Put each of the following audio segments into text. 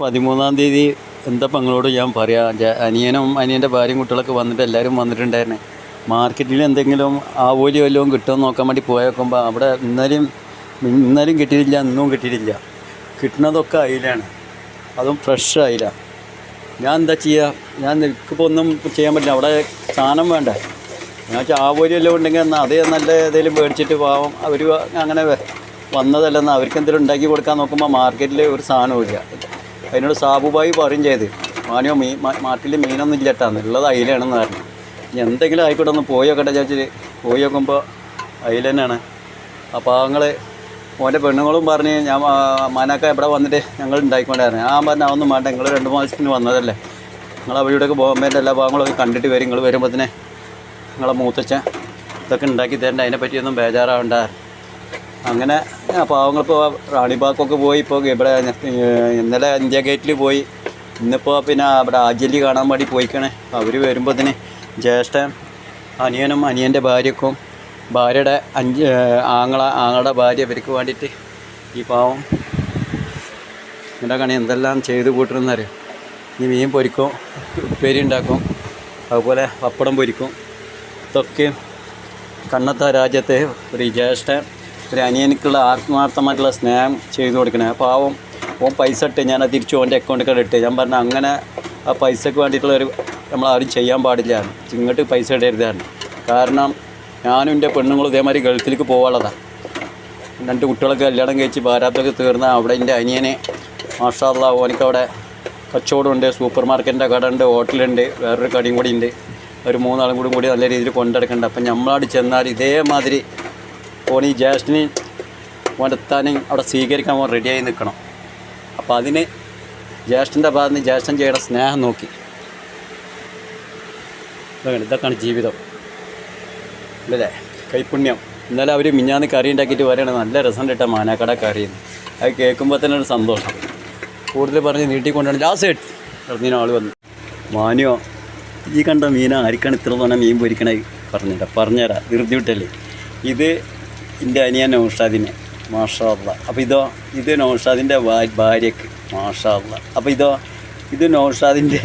പതിമൂന്നാം തീയതി എന്താ പങ്ങളോട് ഞാൻ പറയാം? അനിയനും അനിയന്റെ ഭാര്യയും കുട്ടികളൊക്കെ വന്നിട്ട് എല്ലാവരും വന്നിട്ടുണ്ടായിരുന്നെ. മാർക്കറ്റിൽ എന്തെങ്കിലും ആവോലി വല്ലതും കിട്ടുമെന്ന് നോക്കാൻ വേണ്ടി പോയേക്കുമ്പോൾ അവിടെ ഇന്നലെയും ഇന്നലെയും കിട്ടിയിട്ടില്ല ഇന്നും കിട്ടിയിട്ടില്ല. കിട്ടുന്നതൊക്കെ അയിലാണ്. അതും ഫ്രഷ് അയില. ഞാൻ എന്താ ചെയ്യുക ഞാൻ എനിക്കിപ്പോൾ ഒന്നും ചെയ്യാൻ പറ്റില്ല. അവിടെ സാധനം വേണ്ട? ഞാൻ വെച്ചാൽ ആവോലി വല്ലതും ഉണ്ടെങ്കിൽ എന്നാൽ അതേ നല്ല ഏതെങ്കിലും മേടിച്ചിട്ട് പാവം അവർ അങ്ങനെ വന്നതല്ലെന്ന്. അവർക്ക് എന്തെങ്കിലും ഉണ്ടാക്കി കൊടുക്കാൻ നോക്കുമ്പോൾ മാർക്കറ്റിൽ ഒരു സാധനവും ഇല്ല. അതിനോട് സാബുബായി പറയും ചെയ്ത്. മാനിയോ മീൻ മാട്ടിൽ മീനൊന്നും ഇല്ല കേട്ടാന്ന് ഉള്ളത് അയിലാണെന്ന് പറഞ്ഞു. ഇനി എന്തെങ്കിലും ആയിക്കോട്ടെ ഒന്ന് പോയി നോക്കട്ടെ ചേച്ചി പോയി നോക്കുമ്പോൾ അയിൽ തന്നെയാണ്. ആ പാവങ്ങൾ ഓന്റെ പെണ്ണുങ്ങളും പറഞ്ഞ് ഞാൻ മാനാക്ക എവിടെ വന്നിട്ട് ഞങ്ങൾ ഉണ്ടായിക്കൊണ്ടായിരുന്നു ഞാൻ പറഞ്ഞ അതൊന്നും വേണ്ട. നിങ്ങൾ രണ്ട് മാസത്തിന് വന്നതല്ലേ. നിങ്ങൾ അവിടെയൊക്കെ ബോംബേന്റെ എല്ലാ ഭാഗങ്ങളൊക്കെ കണ്ടിട്ട് വരും. നിങ്ങൾ വരുമ്പോൾ തന്നെ നിങ്ങളെ മൂത്തച്ഛൻ ഇതൊക്കെ ഉണ്ടാക്കി തരേണ്ട. അതിനെപ്പറ്റിയൊന്നും ബേജാറാവണ്ട. അങ്ങനെ പാവങ്ങളിപ്പോൾ റാണിബാഗൊക്കെ പോയി ഇപ്പോൾ ഇവിടെ ഇന്നലെ ഇന്ത്യ ഗേറ്റിൽ പോയി. ഇന്നിപ്പോൾ പിന്നെ അവിടെ ആജലി കാണാൻ വേണ്ടി പോയിക്കണേ. അവർ വരുമ്പോൾ തന്നെ ജ്യേഷ്ഠൻ അനിയനും അനിയന്റെ ഭാര്യക്കും ഭാര്യയുടെ അഞ്ച് ആങ്ങള ആങ്ങളുടെ ഭാര്യ ഇവർക്ക് വേണ്ടിയിട്ട് ഈ പാവം എന്റെ കണി എന്തെല്ലാം ചെയ്ത് കൂട്ടണമെന്നറിയാം ഇനി മീൻ പൊരിക്കും ഉപ്പേരി ഉണ്ടാക്കും അതുപോലെ പപ്പടം പൊരിക്കും. ഇതൊക്കെ കണ്ണത്ത രാജ്യത്തെ ഒരു ജ്യേഷ്ഠൻ ഒരു അനിയനിക്കുള്ള ആത്മാർത്ഥമായിട്ടുള്ള സ്നേഹം ചെയ്തു കൊടുക്കണേ. പാവം ഓൻ പൈസ ഇട്ട് ഞാൻ അത് തിരിച്ചു ഓന്റെ അക്കൗണ്ടിൽ ഇട്ട്. ഞാൻ പറഞ്ഞ അങ്ങനെ ആ പൈസക്ക് വേണ്ടിയിട്ടുള്ള ഒരു നമ്മളാരും ചെയ്യാൻ പാടില്ല. ഇങ്ങോട്ട് പൈസ ഇടരുതാണ് കാരണം ഞാനും എന്റെ പെണ്ണുങ്ങളും ഇതേമാതിരി ഗൾഫിലേക്ക് പോകാനുള്ളതാണ് രണ്ട് കുട്ടികളൊക്കെ കല്യാണം കഴിച്ച് ഭാരാത്തൊക്കെ തീർന്ന അവിടെ എന്റെ അനിയനെ മാഷാള്ള ഓനിക്കവിടെ കച്ചവടമുണ്ട് സൂപ്പർ മാർക്കറ്റിന്റെ കട ഉണ്ട് ഹോട്ടലുണ്ട് വേറൊരു കടയും കൂടി ഉണ്ട്. ഒരു മൂന്നാളും കൂടി കൂടി നല്ല രീതിയിൽ കൊണ്ടെടുക്കുന്നുണ്ട് അപ്പം നമ്മളവിടെ ചെന്നാൽ ഇതേമാതിരി ഓൻ ഈ ജ്യേഷ്ഠന് ഓന്റെ അവിടെ സ്വീകരിക്കാൻ ഓൻ റെഡിയായി നിൽക്കണം. അപ്പോൾ അതിന് ജ്യേഷ്ഠന്റെ ഭാഗത്ത് നിന്ന് ജ്യേഷ്ഠൻ ചെയ്യേണ്ട സ്നേഹം നോക്കി. ഇതൊക്കെയാണ് ജീവിതം. അല്ലേ? കൈപുണ്യം. ഇന്നലെ അവർ മിഞ്ഞാന്ന് കറി ഉണ്ടാക്കിയിട്ട് വരികയാണ്. നല്ല രസം കിട്ടാൻ മാനാക്കട കറിയെന്ന് അത് കേൾക്കുമ്പോൾ തന്നെ ഒരു സന്തോഷം. കൂടുതൽ പറഞ്ഞ് നീട്ടിക്കൊണ്ടാണ് ലാസ്റ്റ് ഇറങ്ങിയ ആൾ വന്നു. മാനിയോ ഈ കണ്ട മീന ആരിക്കണം ഇത്ര തന്നെ മീൻ പൊരിക്കണേ പറഞ്ഞുതരാം പറഞ്ഞുതരാം. ധൃതി വിട്ടല്ലേ ഇത് എന്റെ അനിയൻ നൗഷാദിനെ മാഷാള്ള അപ്പോൾ ഇതോ ഇത് നൗഷാദിന്റെ ഭാര്യക്ക് മാഷാള്ള അപ്പോൾ ഇതോ ഇത് നൗഷാദിന്റെ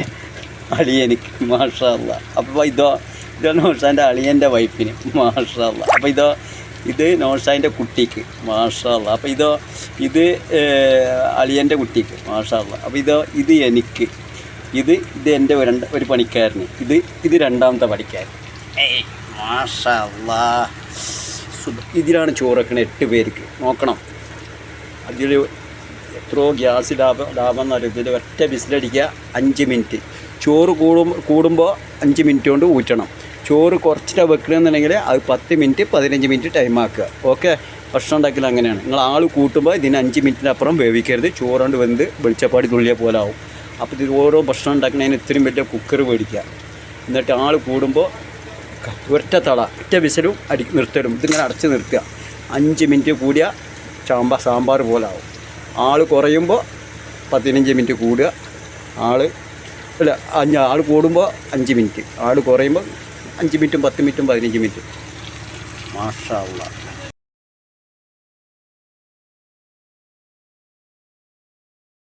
അളിയനിക്ക് മാഷാള്ള അപ്പോൾ ഇതോ ഇത് നൗഷാദിന്റെ അളിയന്റെ വൈഫിന് മാഷാള്ള അപ്പോൾ ഇതോ ഇത് നൗഷാദിന്റെ കുട്ടിക്ക് മാഷാള്ള അപ്പോൾ ഇതോ ഇത് അളിയന്റെ കുട്ടിക്ക് മാഷാള്ള അപ്പോൾ ഇതോ ഇത് എനിക്ക് ഇത് ഇത് എന്റെ രണ്ട് ഒരു പണിക്കാരന് ഇത് ഇത് രണ്ടാമത്തെ പണിക്കാരൻ. ഏയ് മാഷാള്ള ഇതിലാണ് ചോറക്കണ എട്ട് പേർക്ക്. നോക്കണം. അതിൽ എത്രയോ ഗ്യാസ് ലാഭം ലാഭം എന്ന് പറയുന്നത് ഒറ്റ വിസിലടിക്കുക അഞ്ച് മിനിറ്റ്. ചോറ് കൂടും കൂടുമ്പോൾ അഞ്ച് മിനിറ്റ് കൊണ്ട് ഊറ്റണം. ചോറ് കുറച്ചിട്ടാണ് വെക്കണമെന്നുണ്ടെങ്കിൽ അത് പത്ത് മിനിറ്റ് പതിനഞ്ച് മിനിറ്റ് ടൈം ആക്കുക. ഓക്കെ? ഭക്ഷണം ഉണ്ടാക്കൽ അങ്ങനെയാണ്. നിങ്ങൾ ആൾ കൂട്ടുമ്പോൾ ഇതിന് അഞ്ച് മിനിറ്റിനപ്പുറം വേവിക്കരുത്. ചോറുകൊണ്ട് വെന്ത് വെളിച്ചപ്പാടി തുള്ളിയ പോലെ ആവും അപ്പോൾ ഇത് ഓരോ ഭക്ഷണം ഉണ്ടാക്കുന്നതിന് ഇത്രയും വലിയ കുക്കർ മേടിക്കുക എന്നിട്ട് ആൾ കൂടുമ്പോൾ ഒറ്റ തള ഒറ്റ വിസലും അടി നിർത്തലും. ഇതിങ്ങനെ അടച്ച് നിർത്തുക. അഞ്ച് മിനിറ്റ് കൂടിയ ചാമ്പാ സാമ്പാർ പോലെ ആവും ആൾ കുറയുമ്പോൾ പതിനഞ്ച് മിനിറ്റ് കൂടുക. ആൾ അല്ല അഞ്ച് ആൾ കൂടുമ്പോൾ അഞ്ച് മിനിറ്റ്. ആൾ കുറയുമ്പോൾ അഞ്ച് മിനിറ്റും പത്ത് മിനിറ്റും പതിനഞ്ച് മിനിറ്റും. മാഷാവുള്ള